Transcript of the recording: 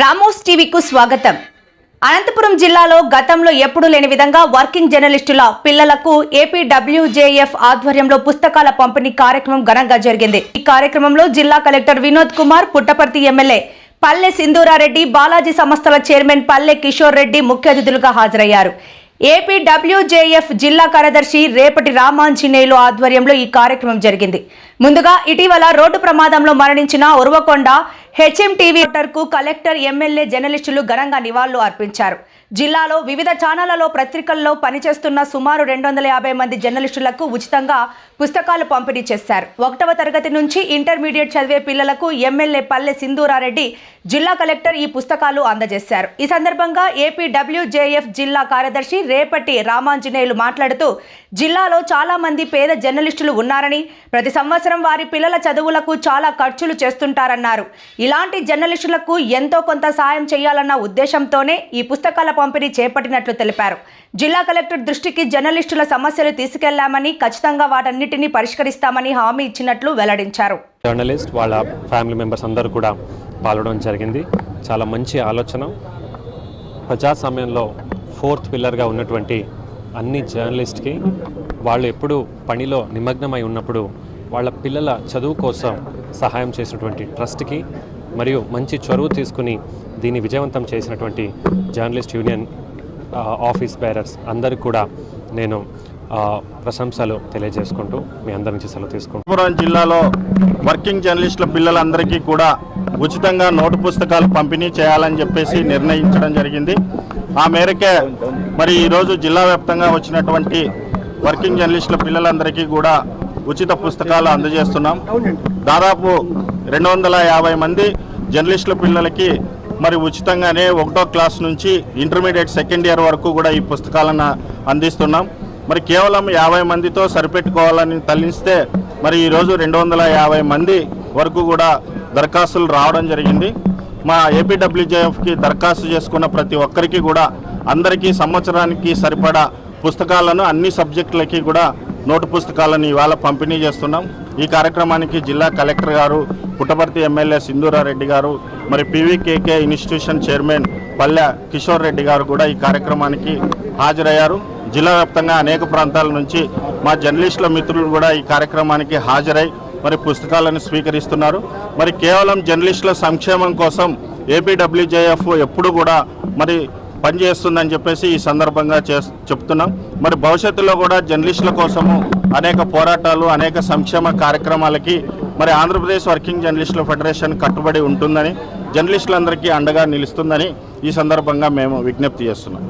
Ramos టీవీకు స్వాగతం. అనంతపురం జిల్లాలో గతంలో ఎప్పుడూ లేని విధంగా వర్కింగ్ జర్నలిస్టుల పిల్లలకు ఏపీడబ్ల్యూజేఎఫ్ ఆధ్వర్యంలో పుస్తకాల పంపిణీ కార్యక్రమం ఘనంగా జరిగింది. ఈ కార్యక్రమంలో జిల్లా కలెక్టర్ వినోద్ కుమార్ పుట్టపర్తి ఎమ్మెల్యే పల్లె సింధూరారెడ్డి బాలాజీ సంస్థల చైర్మన్ పల్లె కిషోర్ రెడ్డి ముఖ్య అతిథులుగా హాజరయ్యారు. ఏపీడబ్ల్యూజేఎఫ్ జిల్లా కార్యదర్శి రేపటి రామాంజనేయులు ఆధ్వర్యంలో ఈ కార్యక్రమం జరిగింది. ముందుగా ఇటీవల రోడ్డు ప్రమాదంలో మరణించిన ఉరవకొండ హెచ్ఎంటీవీ కు కలెక్టర్ ఎమ్మెల్యే జర్నలిస్టులు ఘనంగా నివాళులు అర్పించారు. జిల్లాలో వివిధ ఛానళ్ళలో పత్రికల్లో పనిచేస్తున్న సుమారు రెండు వందల యాభై మంది జర్నలిస్టులకు ఉచితంగా పుస్తకాలు పంపిణీ చేశారు. ఒకటవ తరగతి నుంచి ఇంటర్మీడియట్ చదివే పిల్లలకు ఎమ్మెల్యే పల్లె సింధూరారెడ్డి జిల్లా కలెక్టర్ ఈ పుస్తకాలు అందజేశారు. ఈ సందర్భంగా ఏపీ డబ్ల్యూజేఎఫ్ జిల్లా కార్యదర్శి రేపటి రామాంజనేయులు మాట్లాడుతూ జిల్లాలో చాలా మంది పేద జర్నలిస్టులు ఉన్నారని ప్రతి సంవత్సరం వారి పిల్లల చదువులకు చాలా ఖర్చులు చేస్తుంటారన్నారు. ఇలాంటి జర్నలిస్టులకు ఎంతో కొంత సాయం చేయాలన్న ఉద్దేశంతోనే ఈ పుస్తకాల పంపిణీ చేపట్టినట్లు తెలిపారు. జిల్లా కలెక్టర్ దృష్టికి జర్నలిస్టుల సమస్యలు తీసుకెళ్ళామని ఖచ్చితంగా వాటన్నిటినీ పరిష్కరిస్తామని హామీ ఇచ్చినట్లు వెల్లడించారు. జర్నలిస్ట్ వాళ్ళ ఫ్యామిలీ మెంబర్స్ అందరూ కూడా పాల్గొనడం జరిగింది. చాలా మంచి ఆలోచన. ప్రజాస్వామ్యంలో ఫోర్త్ పిల్లర్గా ఉన్నటువంటి అన్ని జర్నలిస్ట్కి వాళ్ళు ఎప్పుడు పనిలో నిమగ్నమై ఉన్నప్పుడు వాళ్ళ పిల్లల చదువు కోసం సహాయం చేసినటువంటి ట్రస్ట్కి మరియు మంచి చొరవ తీసుకుని దీన్ని విజయవంతం చేసినటువంటి జర్నలిస్ట్ యూనియన్ ఆఫీస్ బేరర్స్ అందరికి కూడా నేను ప్రశంసలు తెలియజేసుకుంటూ మీ అందరి నుంచి సెలవు తీసుకుంటూ జిల్లాలో వర్కింగ్ జర్నలిస్టుల పిల్లలందరికీ కూడా ఉచితంగా నోటు పుస్తకాలు పంపిణీ చేయాలని చెప్పేసి నిర్ణయించడం జరిగింది. ఆ మేరకే మరి ఈరోజు జిల్లా వ్యాప్తంగా వచ్చినటువంటి వర్కింగ్ జర్నలిస్టుల పిల్లలందరికీ కూడా ఉచిత పుస్తకాలు అందజేస్తున్నాం. దాదాపు రెండు వందల యాభై మంది జర్నలిస్టుల పిల్లలకి మరి ఉచితంగానే ఒకటో క్లాస్ నుంచి ఇంటర్మీడియట్ సెకండ్ ఇయర్ వరకు కూడా ఈ పుస్తకాలను అందిస్తున్నాం. మరి కేవలం యాభై మందితో సరిపెట్టుకోవాలని తలిస్తే మరి ఈరోజు రెండు వందల యాభై మంది వరకు కూడా దరఖాస్తులు రావడం జరిగింది. మా ఏపీడబ్ల్యూజేఎఫ్కి దరఖాస్తు చేసుకున్న ప్రతి ఒక్కరికి కూడా అందరికీ సంవత్సరానికి సరిపడా పుస్తకాలను అన్ని సబ్జెక్టులకి కూడా నోటు పుస్తకాలను ఇవాళ పంపిణీ చేస్తున్నాం. ఈ కార్యక్రమానికి జిల్లా కలెక్టర్ గారు పుట్టపర్తి ఎమ్మెల్యే సింధూరారెడ్డి గారు మరి పీవీకేకే ఇన్స్టిట్యూషన్ చైర్మన్ పల్లె కిషోర్ రెడ్డి గారు కూడా ఈ కార్యక్రమానికి హాజరయ్యారు. జిల్లా వ్యాప్తంగా అనేక ప్రాంతాల నుంచి మా జర్నలిస్టుల మిత్రులు కూడా ఈ కార్యక్రమానికి హాజరై మరి పుస్తకాలను స్వీకరిస్తున్నారు. మరి కేవలం జర్నలిస్టుల సంక్షేమం కోసం ఏపీడబ్ల్యూజేఎఫ్ ఎప్పుడు కూడా మరి పనిచేస్తుందని చెప్పేసి ఈ సందర్భంగా చెప్తున్నాం. మరి భవిష్యత్తులో కూడా జర్నలిస్టుల కోసము అనేక పోరాటాలు అనేక సంక్షేమ కార్యక్రమాలకి మరి ఆంధ్రప్రదేశ్ వర్కింగ్ జర్నలిస్టుల ఫెడరేషన్ కట్టుబడి ఉంటుందని జర్నలిస్టులందరికీ అండగా నిలుస్తుందని ఈ సందర్భంగా మేము విజ్ఞప్తి చేస్తున్నాం.